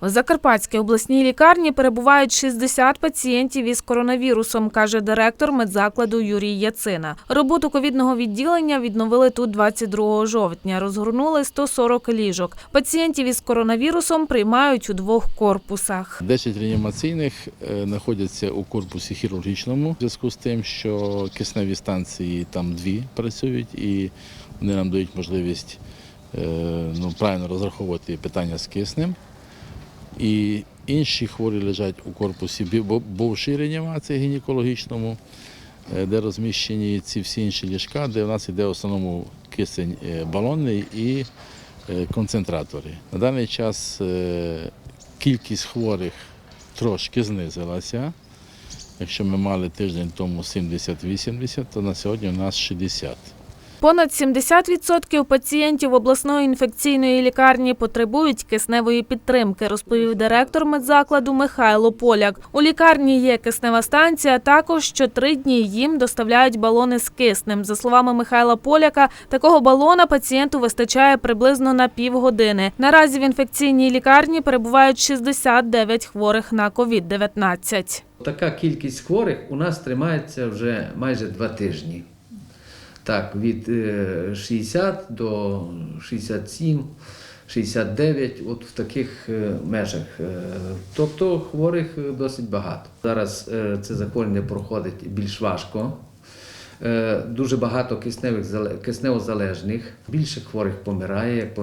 В Закарпатській обласній лікарні перебувають 60 пацієнтів із коронавірусом, каже директор медзакладу Юрій Яцина. Роботу ковідного відділення відновили тут 22 жовтня. Розгорнули 140 ліжок. Пацієнтів із коронавірусом приймають у двох корпусах. 10 реанімаційних е, знаходяться у корпусі хірургічному в зв'язку з тим, що кисневі станції там дві працюють, і вони нам дають можливість е, ну, правильно розраховувати питання з киснем. І інші хворі лежать у корпусі бі- бу- реанімації гінекологічному, е, де розміщені ці всі інші ліжка, де в нас йде в основному кисень е, балонний і е, концентратори. На даний час кількість хворих трошки знизилася. Якщо ми мали тиждень тому 70-80, то на сьогодні у нас 60. Понад 70% пацієнтів обласної інфекційної лікарні потребують кисневої підтримки, розповів директор медзакладу Михайло Поляк. У лікарні є киснева станція. Також щотри дні їм доставляють балони з киснем. За словами Михайла Поляка, такого балона пацієнту вистачає приблизно на півгодини. Наразі в інфекційній лікарні перебувають 69 хворих на COVID-19. Така кількість хворих у нас тримається вже майже два тижні. Так, від е, 60 до 67, 69, от в таких е, межах. Е, Тобто хворих е, досить багато. Зараз е, це захворювання проходить більш важко. Е, Дуже багато кисневих зале- кисневозалежних. Більше хворих помирає, як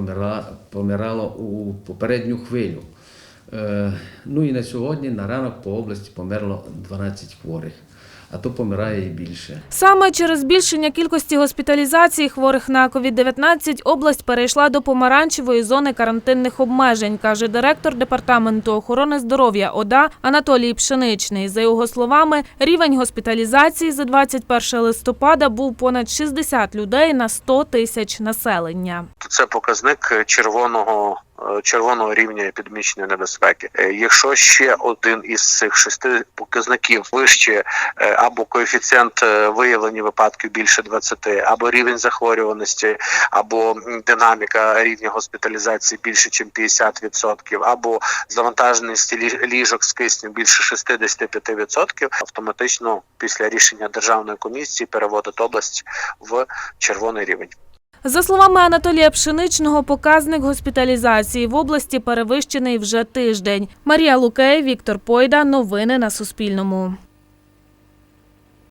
помирало у попередню хвилю. Е, Ну і на сьогодні на ранок по області померло 12 хворих, а то помирає і більше. Саме через збільшення кількості госпіталізацій хворих на COVID-19 область перейшла до помаранчевої зони карантинних обмежень, каже директор департаменту охорони здоров'я ОДА Анатолій Пшеничний. За його словами, рівень госпіталізації за 21 листопада був понад 60 людей на 100 тисяч населення. це показник червоного червоного рівня епідемічної небезпеки. Е, Якщо ще один із цих шести показників вище е, або коефіцієнт е, виявлення випадків більше 20, або рівень захворюваності, або динаміка рівня госпіталізації більше, ніж 50%, або завантаженість лі- ліжок з киснем більше 65%, автоматично після рішення державної комісії переводить область в червоний рівень. За словами Анатолія Пшеничного, показник госпіталізації в області перевищений вже тиждень. Марія Лукей, Віктор Пойда. Новини на Суспільному.